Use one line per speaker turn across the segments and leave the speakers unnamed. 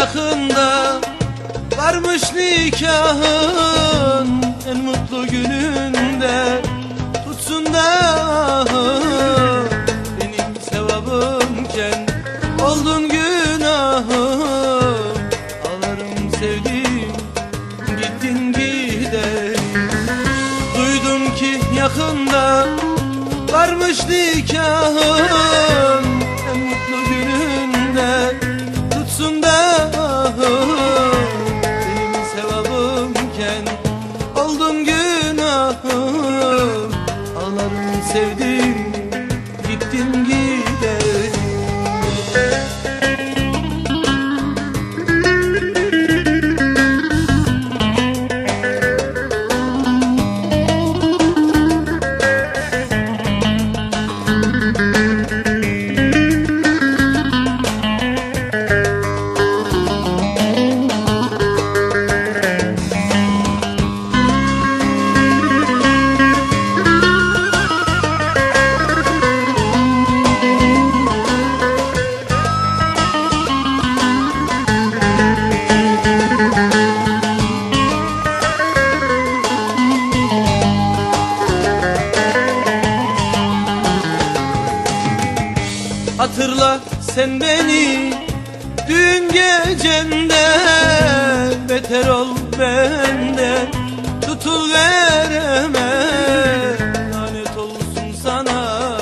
yakında varmış nikahın en mutlu gününde. Tutsun da benim sevabımken oldun günahım ağlarım sevdim gittin gidelim. Duydum ki yakında varmış nikahın en mutlu gününde. Tutsun da sevdim gittin gidelim Sen beni dün gecemde Beter ol benden tutul vereme Lanet olsun sana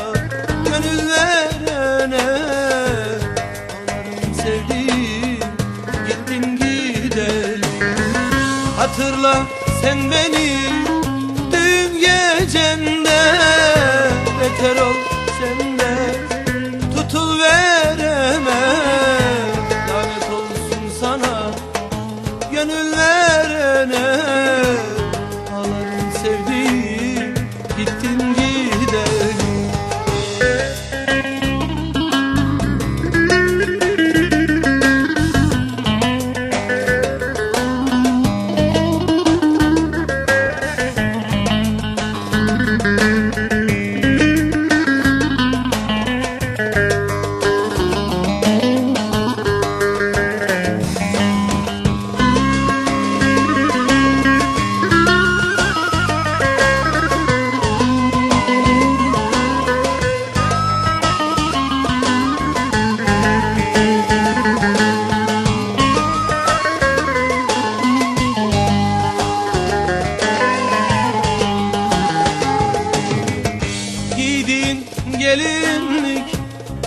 gönül verene. Ağlarım sevdiğim gittin gidelim. Hatırla sen beni dün gecemde Beter ol vereme gelinlik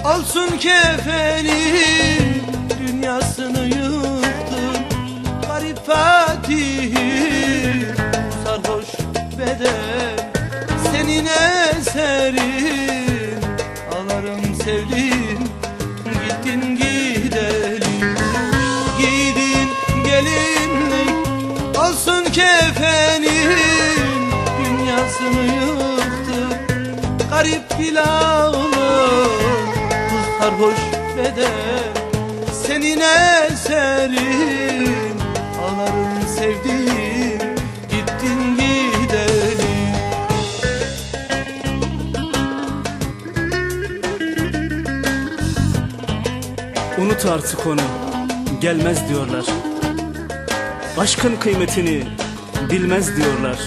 olsun kefenin Dünyasını yıktın garip Fatih'im Sarhoş beden senin eserin. Ağlarım sevdim gittin gidelim Giydin gelinlik olsun kefenin Dünyasını yıktın garip pilavlı sarhoş beden senin eserin. Ağlarım sevdiğim gittin gidelim.
Unut artık onu gelmez diyorlar. Aşkın kıymetini bilmez diyorlar.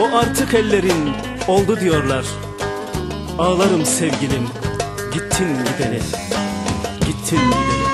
O artık ellerin oldu diyorlar. Ağlarım sevgilim gittin gideli Gittin gideli